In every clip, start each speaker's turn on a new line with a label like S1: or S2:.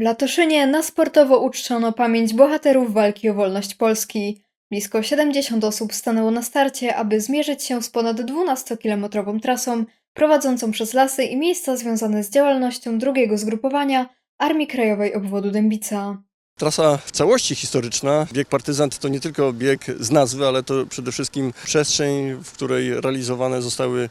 S1: W Latoszynie na sportowo uczczono pamięć bohaterów walki o wolność Polski. Blisko 70 osób stanęło na starcie, aby zmierzyć się z ponad 12-kilometrową trasą prowadzącą przez lasy i miejsca związane z działalnością drugiego zgrupowania Armii Krajowej Obwodu Dębica.
S2: Trasa w całości historyczna. Bieg partyzant to nie tylko bieg z nazwy, ale to przede wszystkim przestrzeń, w której realizowane zostały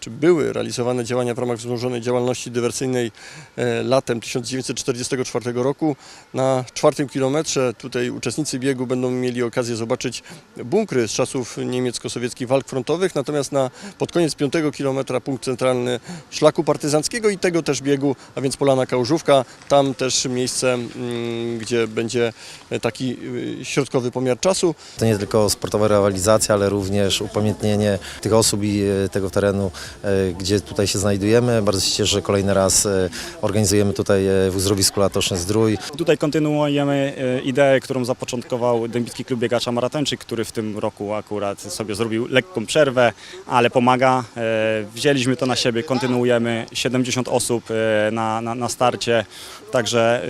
S2: czy były realizowane działania w ramach wzmożonej działalności dywersyjnej e, latem 1944 roku. Na czwartym kilometrze tutaj uczestnicy biegu będą mieli okazję zobaczyć bunkry z czasów niemiecko-sowieckich walk frontowych, natomiast na, pod koniec piątego kilometra punkt centralny szlaku partyzanckiego i tego też biegu, a więc Polana Kałużówka. Tam też miejsce, mm, gdzie będzie taki y, środkowy pomiar czasu.
S3: To nie tylko sportowa rywalizacja, ale również upamiętnienie tych osób i e, tego terenu, e, gdzie tutaj się znajdujemy. Bardzo się cieszę, że kolejny raz e, organizujemy tutaj e, w uzdrowisku Latoszne Zdrój.
S4: Tutaj kontynuujemy ideę, którą zapoczątkował Dębicki Klub Biegacza Maratończyk, który w tym roku akurat sobie zrobił lekką przerwę, ale pomaga. Wzięliśmy to na siebie, kontynuujemy 70 osób na, na, na starcie, także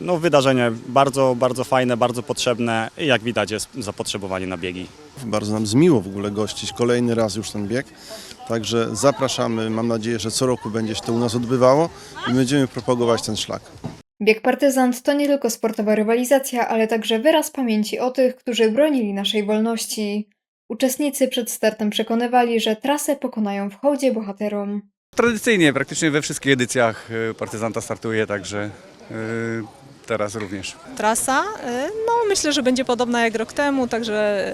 S4: no, wydarzenie bardzo, bardzo fajne, bardzo potrzebne i jak widać jest zapotrzebowanie na biegi.
S5: Bardzo nam zmiło w ogóle gościć kolejny raz już ten bieg. Także zapraszamy. Mam nadzieję, że co roku będzie się to u nas odbywało i będziemy propagować ten szlak.
S1: Bieg partyzant to nie tylko sportowa rywalizacja, ale także wyraz pamięci o tych, którzy bronili naszej wolności. Uczestnicy przed startem przekonywali, że trasę pokonają w hołdzie bohaterom.
S6: Tradycyjnie, praktycznie we wszystkich edycjach y, partyzanta startuje, także y, teraz również.
S7: Trasa, y, no myślę, że będzie podobna jak rok temu, także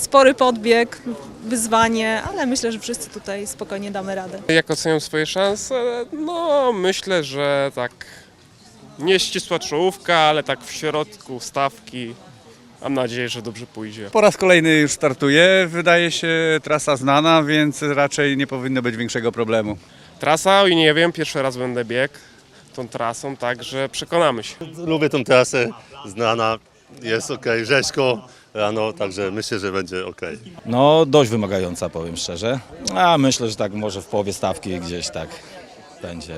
S7: spory podbieg, wyzwanie, ale myślę, że wszyscy tutaj spokojnie damy radę.
S8: Jak oceniam swoje szanse? No, myślę, że tak nie ścisła czołówka, ale tak w środku stawki. Mam nadzieję, że dobrze pójdzie.
S6: Po raz kolejny już startuje, wydaje się trasa znana, więc raczej nie powinno być większego problemu.
S8: Trasa, i nie wiem, pierwszy raz będę biegł tą trasą, także przekonamy się.
S9: Lubię tą trasę, znana, jest ok, rzeźko rano, także myślę, że będzie ok.
S10: No, dość wymagająca, powiem szczerze. A myślę, że tak może w połowie stawki gdzieś tak będzie.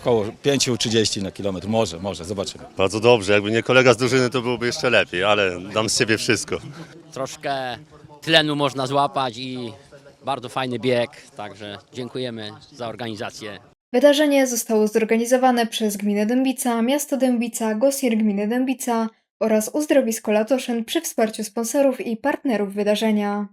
S10: Około 5,30 na kilometr. Może, może, zobaczymy.
S9: Bardzo dobrze, jakby nie kolega z drużyny, to byłoby jeszcze lepiej, ale dam z siebie wszystko.
S11: troszkę tlenu można złapać i bardzo fajny bieg, także dziękujemy za organizację.
S1: Wydarzenie zostało zorganizowane przez Gminę Dębica, Miasto Dębica, Gosier Gminy Dębica oraz Uzdrowisko Latoszyn przy wsparciu sponsorów i partnerów wydarzenia.